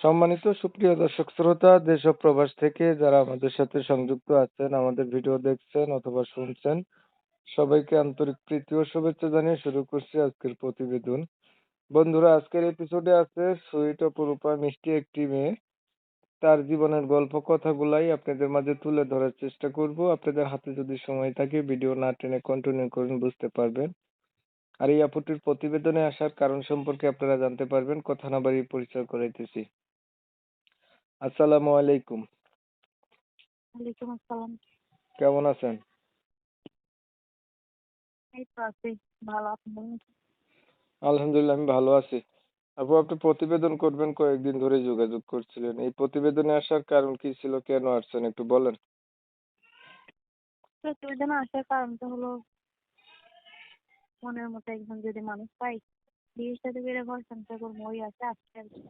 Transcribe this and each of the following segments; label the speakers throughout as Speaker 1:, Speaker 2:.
Speaker 1: সম্মানিত সুপ্রিয় দর্শক শ্রোতা, দেশ ও প্রবাস থেকে যারা আমাদের সাথে সংযুক্ত আছেন, আমাদের ভিডিও দেখছেন অথবা শুনছেন, সবাইকে আন্তরিক প্রীতি ও শুভেচ্ছা জানিয়ে শুরু করছি আজকের প্রতিবেদন। বন্ধুরা, আজকের এপিসোডে আছে সুইট অপরূপা মিষ্টি একটি মেয়ে। তার জীবনের গল্প কথাগুলাই আপনাদের মাঝে তুলে ধরার চেষ্টা করব। আপনাদের হাতে যদি সময় থাকে, ভিডিও না টেনে কন্টিনিউ করুন, বুঝতে পারবেন। আর এই আপুটির প্রতিবেদনে আসার কারণ সম্পর্কে আপনারা জানতে পারবেন, কথা না বাড়িয়ে পরিচয় করাইতেছি। আসসালামু আলাইকুম।
Speaker 2: ওয়ালাইকুম আসসালাম।
Speaker 1: কেমন আছেন?
Speaker 2: এই তো আছি ভালো। আপনি
Speaker 1: আলহামদুলিল্লাহ আমি ভালো আছি। আপু আপনি প্রতিবেদন করবেন কয়েকদিন ধরে যোগাযোগ করছিলেন। এই প্রতিবেদনে আসার কারণ কি ছিল কেন আসছেন একটু বলেন?
Speaker 2: প্রতিবেদনে আসার কারণটা হলো মনের মতো একজন যদি মানুষ পাই বিয়ের সাথে বেড়ে ঘর সংসার করব ওই আছে আসছে আর কি।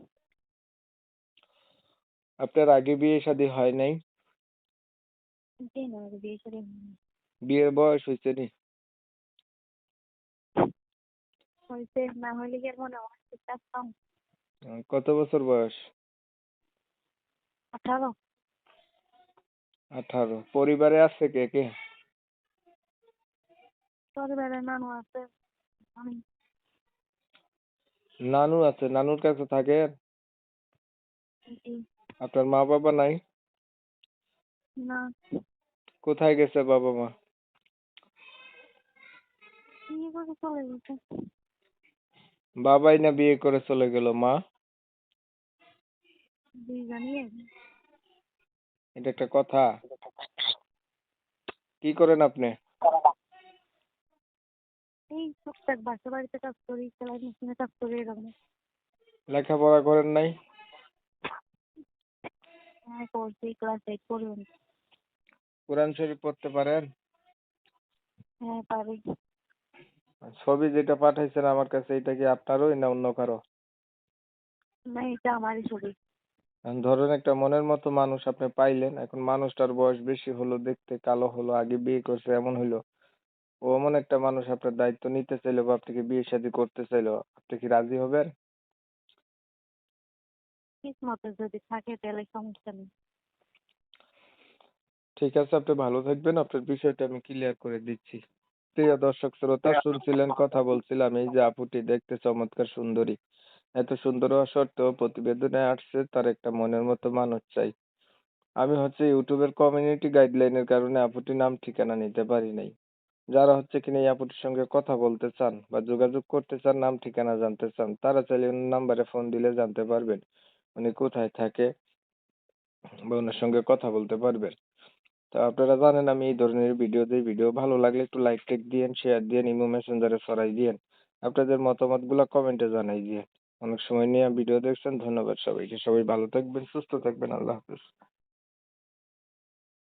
Speaker 1: আপনার আগে বিয়ে শাদী হয় নাই?
Speaker 2: জি না আমাদের বিয়ের সাথে হয়নি।
Speaker 1: বিয়ের বয়স হয়েছে নি?
Speaker 2: হয়েছে না হইলে কি আর মনে চাচ্তাম
Speaker 1: কত বছর বয়স?
Speaker 2: আঠারো।
Speaker 1: আঠারো। পরিবারে আছে কে কে?
Speaker 2: নানু আছে আমি।
Speaker 1: নানু আছে নানুর কাছে থাকেন
Speaker 2: জি।
Speaker 1: আপনার মা বাবা নাই?
Speaker 2: না।
Speaker 1: কোথায় গেছে বাবা মা
Speaker 2: বিয়ে করে চলে গেছে।
Speaker 1: বাবাই না বিয়ে করে চলে গেল মা?
Speaker 2: দুইজনই
Speaker 1: এটা একটা কথা। কি করেন আপনি?
Speaker 2: এই টুকটাক বাসা বাড়িতে কাজ করি সেলাই মেশিনে কাজ করি এরকম।
Speaker 1: লেখাপড়া করেন নাই?
Speaker 2: হ্যাঁ করছি ক্লাস এইট পর্যন্ত।
Speaker 1: কোরআন শরীফ পড়তে পারেন?
Speaker 2: হ্যাঁ পারি।
Speaker 1: ছবি যেটা পাঠাইছেন আমার কাছে এটা কি আপনারই না অন্য কারও?
Speaker 2: না এটা আমারই ছবি।
Speaker 1: ধরেন একটা মনের মতো মানুষ আপনি পাইলেন এখন মানুষটার বয়স বেশি হলো দেখতে কালো হলো আগে বিয়ে করছে এমন হইল। ও এমন একটা মানুষ আপনার দায়িত্ব নিতে চাইলো বা আপনাকে বিয়ে শাদী করতে চাইলো আপনি কি রাজি হবেন?
Speaker 2: কিসমতে যদি থাকে তাহলে সমস্যা নেই।
Speaker 1: ঠিক আছে আপনি ভালো থাকবেন। আপনার বিষয়টা আমি ক্লিয়ার করে দিচ্ছি। প্রিয় দর্শক শ্রোতা শুনছিলেন কথা বলছিলাম। এই যে আপুটি দেখতে চমৎকার সুন্দরী। এত সুন্দর হওয়া সত্ত্বেও প্রতিবেদনে আসছে তার একটা মনের মতো মানুষ চাই। আমি হচ্ছে ইউটিউবের কমিউনিটি গাইডলাইনের কারণে আপুটির নাম ঠিকানা নিতে পারি নাই। যারা হচ্ছে কিনা এই আপুটির সঙ্গে কথা বলতে চান বা যোগাযোগ করতে চান নাম ঠিকানা জানতে চান তারা চাইলে নাম্বারে ফোন দিলে জানতে পারবেন। উনি কোথায় থাকে বা ওনার সঙ্গে কথা বলতে পারবেন তো আপনারা জানেন আমি এই ধরনের ভিডিও দিই। ভিডিও ভালো লাগলে একটু লাইক টেক দিয়েন শেয়ার দিয়েন, ইমো মেসেঞ্জারে ছড়াই দিয়েন। আপনাদের মতামতগুলো কমেন্টে জানাই দিয়েন। অনেক সময় নিয়ে ভিডিও দেখছেন। ধন্যবাদ সবাইকে। সবাই ভালো থাকবেন, সুস্থ থাকবেন। আল্লাহ হাফেজ।